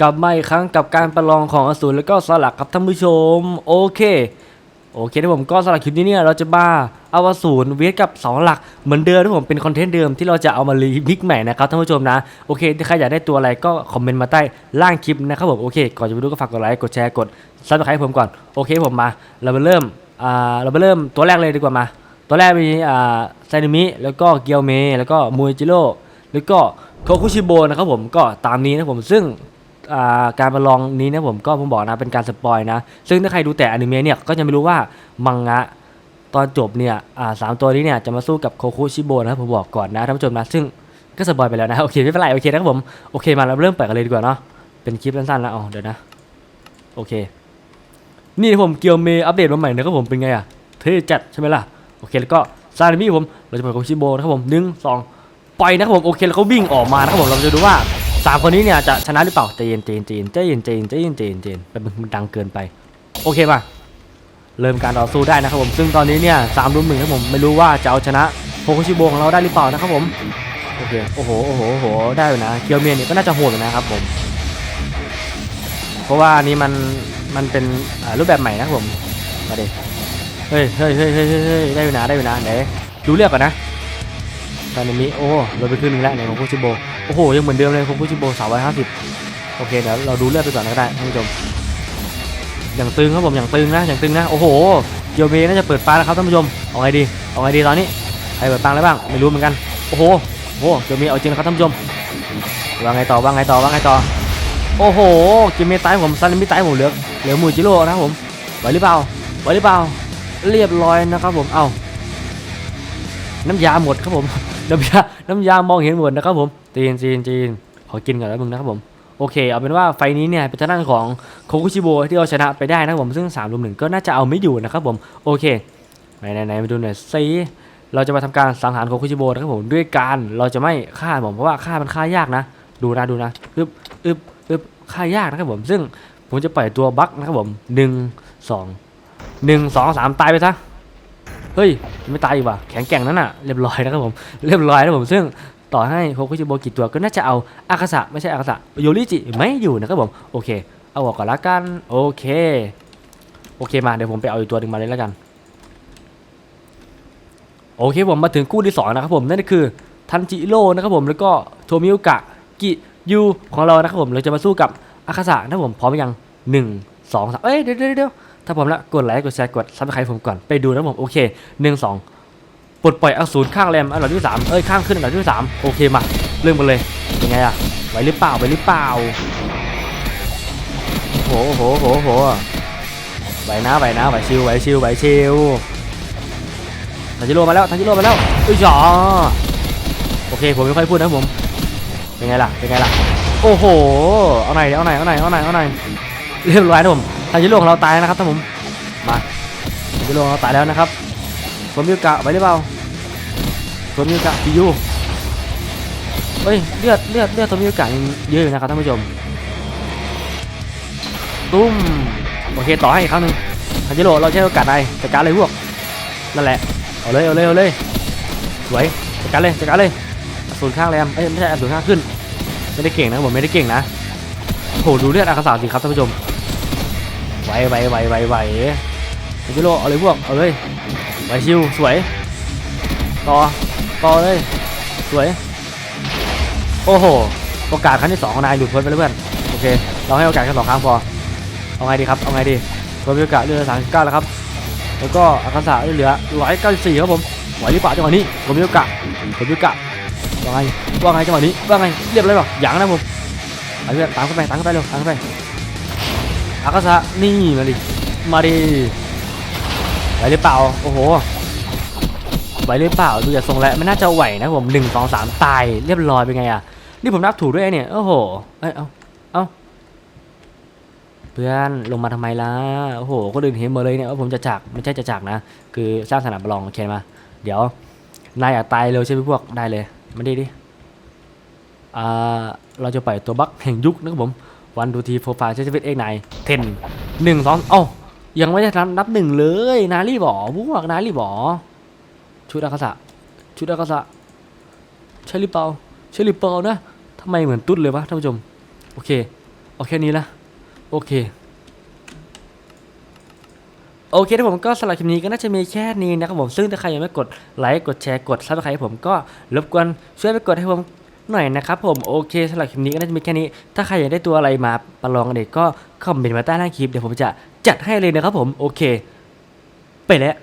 กลับมาอีกครั้งกับการประลองของอสูรแล้วก็สลักครับท่านผู้ชม โอเค โอเคที่ผมก็สำหรับคลิปนี้เนี่ยเราจะบ้าเอาอสูรเวทกับเสาหลักเหมือนเดิมที่ผมเป็นคอนเทนต์เดิมที่เราจะเอามารีมิกใหม่นะครับท่านผู้ชมนะโอเคถ้าใครอยากได้ตัวอะไรก็คอมเมนต์มาใต้ล่างคลิปนะครับผมโอเคก่อนจะไปดูก็ฝากกดไลค์กดแชร์กดซับสไครต์ผมก่อนโอเคผมมาเราไปเริ่มอ่าเราไปเริ่มตัวแรกเลยดีกว่ามา ตัวแรกมีอ่าไซนิมิแล้วก็เกียวเมแล้วก็มูจิโร่แล้วก็โคคุชิโบนะครับผมก็ตามนี้นะผมซึ่ง การประลองนี้นะผมก็ผมบอกนะเป็นการสปอยนะ ซึ่งถ้าใครดูแต่อนิเมะเนี่ยก็จะไม่รู้ว่ามังงะตอนจบเนี่ยสามตัวนี้เนี่ยจะมาสู้กับโคคุชิโบนะครับผมบอกก่อนนะท่านผู้ชมนะซึ่งก็สปอยไปแล้วนะโอเคไม่เป็นไรโอเคนะครับผมโอเคมาเราเริ่มเปิดกันเลยดีกว่าเนาะเป็นคลิปสั้นๆแล้วอ๋อเดี๋ยวนะโอเค นี่ผมเกียวเมอัปเดตมาใหม่นะครับผมเป็นไงอะเท่จัดใช่ไหมล่ะโอเคแล้วก็ซานิมิผมเราจะเปิดโคชิโบนะครับผมหนึ่งสองปล่อยนะครับผมโอเคแล้วเขาวิ่งออกมานะครับผมเราจะดูว่า สามคนนี้เนี่ยจะชนะหรือเปล่าใจเย็นใจเย็นใจเย็นใจเย็นใจเย็นใจเย็นใจเย็นใจเย็นเป็นมันดังเกินไป โอเคมาเริ่มการต่อสู้ได้นะครับผมซึ่งตอนนี้เนี่ยสามรุ่มหนึ่งครับผมไม่รู้ว่าจะเอาชนะโคคุชิโบของเราได้หรือเปล่านะครับผมโอเคโอ้โหโอ้โหโอ้โหได้อยู่นะเคียวเมียนเนี่ยก็น่าจะโหดนะครับผม เพราะว่านี้มันมันเป็นรูปแบบใหม่นะครับผมมาเฮ้ยเฮ้ยเฮ้ยเฮ้ยเฮ้ยเฮ้ยได้อยู่นะได้อยู่นะไหนดูเลือกก่อนนะตอนนี้โอ้ลดไปครึ่งหนึงแล้วในของโคคุชิโบ โอ้โห ยังเหมือนเดิมเลยคงพูชิโบสามร้อยห้าสิบโอเคเดี๋ยวเราดูเลือดไปก่อนก็ได้ท่านผู้ชมอย่างตึงครับผมอย่างตึงนะอย่างตึงนะโอ้โหเกียวเมน่าจะเปิดฟ้าแล้วครับท่านผู้ชมเอาไงดีเอาไงดีตอนนี้ใครเปิดฟังได้วบ้างไม่รู้เหมือนกันโอ้โหโอ้โหเกียเมเอาจริงนะครับท่านผู้ชมว่าไงต่อว่าไงต่อว่าไงต่อโอ้โหเกียเมตายผมซันมิตายผมเหลือเหลือมูจิโร่นะครับผมไหวหรือเปล่าไหวหรือเปล่าเรียบร้อยนะครับผมเอาน้ำยาหมดครับผมน้ำยาน้ำยามองเห็นหมดนะครับผม จีนจีนจีนขอกินก่อนแล้วมึงนะครับผมโอเค เอาเป็นว่าไฟนี้เนี่ยเป็นทางด้านของโคคุชิโบที่เอาชนะไปได้นะครับผมซึ่ง3รุมหนึ่งก็น่าจะเอาไม่อยู่นะครับผมโอเคไหนไหนไหนมาดูหน่อยซิเราจะมาทำการสังหารโคคุชิโบนะครับผมด้วยการเราจะไม่ฆ่าผมเพราะว่าฆ่ามันฆ่ายากนะ ดูนะดูนะอึบอึบอึบฆ่ายากนะครับผม ซึ่งผมจะปล่อยตัวบั๊กนะครับผมหนึ่งสองหนึ่งสองสามตายไปซะเฮ้ยไม่ตายอีกว่ะแข็งแกร่งนั่นน่ะเรียบร้อยนะครับผมเรียบร้อยนะผมซึ่ง ต่อให้โคคุชิโบกี่ตัวก็น่าจะเอาอากาศะไม่ใช่อากาศะโยริจิไม่อยู่นะครับผมโอเค เอาออกก่อนละกันโอเคโอเคมาเดี๋ยวผมไปเอาอีกตัวหนึ่งมาเลยแล้วกันโอเคผมมาถึงคู่ที่สองนะครับผมนั่นก็คือทันจิโร่นะครับผมแล้วก็โทมิโอกะกิยูของเรานะครับผมเราจะมาสู้กับอากาศะนะครับผมพร้อมยังหนึ่งสองสามเอ้ยเดี๋ยวเดี๋ยวเดี๋ยวถ้าพร้อมแล้วกดไลค์กดแชร์กดซับสไครต์ผมก่อนไปดูนะผมโอเคหนึ่งสอง ปลดปล่อยอสูรข้างแรมอันดับที่สามเอ้ยข้างขึ้นอันดับที่สามโอเคมาเริ่มกันเลยยังไงอะไหวหรือเปล่าไหวหรือเปล่าโอ้โหโอ้โหโหไหวนะไหวนะไหวชิวไหวชิวไหวชิวทันจิโร่มาแล้วทันจิโร่มาแล้วอุ้ยจ๋อโอเคผมไม่ค่อยพูดนะผมเป็นไงล่ะเป็นไงล่ะโอ้โหเอาไหนเอาไหนเอาไหนเอาไหนเอาไหนเรียบร้อยนะผมทางยิโร่ของเราตายนะครับท่านผมมาทางยิโร่ของเราตายแล้วนะครับ ผมมิวกะไว้หรือเปล่าผมมิวกะปิยูเฮ้ยเลือดเลือดเลือดตัวมิวกะยังเยอะอยู่นะครับท่านผู้ชมตุ้มโอเคต่อให้อีกครั้งหนึ่งทางยิโร่เราใช้โอกาสใดจัดการเลยพวกนั่นแหละเอาเลยเอาเลยเอาเลยสวยจัดการเลยจัดการเลยอสูรข้างแรมเอ้ยไม่ใช่อสูรข้างขึ้นไม่ได้เก่งนะผมไม่ได้เก่งนะโหดูเลือดอาคาสาสิครับท่านผู้ชมไหวไหวไหวไหวไหวจิโร่เอาเลยพวกเอาเลย ไหวชิวสวย ต่อ ต่อเลย สวย โอ้โห โอกาสครั้งที่สองของนายหลุดพ้นไปแล้วเพื่อน โอเค เราให้โอกาสแค่สองครั้งพอ เอาไงดีครับ เอาไงดีตัวมีโอกาสเรือสามสิบเก้าแล้วครับ แล้วก็อาคาสะเหลือร้อยเก้าสิบสี่ครับผม ไหวหรือเปล่าจังหวะนี้ผมมีโอกาสผมมีโอกาสว่าไง ว่าไงจังหวะนี้ ว่าไง เรียบร้อยเปล่าอย่างนะผมไปเพื่อนตามเข้าไปตามเข้าไปเร็วตามเข้าไปอากาศะนี่มาดิ มาดิ ไหวหรือเปล่า โอ้โห ไหวหรือเปล่า ดูจากทรงแล้วไม่น่าจะไหวนะผมหนึ่งสองสามตายเรียบร้อยเป็นไงอะนี่ผมนับถูกด้วยเนี่ย โอ้โห เอ้ยเอาเอาเพื่อนลงมาทำไมล่ะ โอ้โหคนอื่นเห็นหมดเลยเนี่ยว่าผมจะจากไม่ใช่จะจากนะ คือสร้างสนามประลโอเคมาเดี๋ยว นายอยากตายเร็วใช่ไหมพวก ได้เลย มาดิดิอ่าเราจะปล่อยตัวบัคแห่งยุคนะครับผม วันดูทีโปรไฟล์ใช้ชีวิตเอกนายเทนหนึ่งสองเอ้า ยังไม่ได้ทำนับหนึ่งเลย นารีบอพวกนารีบอชุดอากาศะชุดอากาศะใช่หรือเปล่าใช่หรือเปล่านะทำไมเหมือนตุ๊ดเลยวะท่านผู้ชม โอเคเอาแค่นี้ละโอเคโอเคถ้าผมก็สำหรับคลิปนี้ก็น่าจะมีแค่นี้นะครับผมซึ่งถ้าใครยังไม่กดไลค์กดแชร์กดซับสไครต์ผมก็รบกวนช่วยไปกดให้ผม หน่อยนะครับผมโอเคสำหรับคลิปนี้ก็น่าจะมีแค่นี้ ถ้าใครอยากได้ตัวอะไรมาประลองกันเด็กก็คอมเมนต์มาใต้ล่างคลิปเดี๋ยวผมจะจัดให้เลยนะครับผมโอเค ไปแล้ว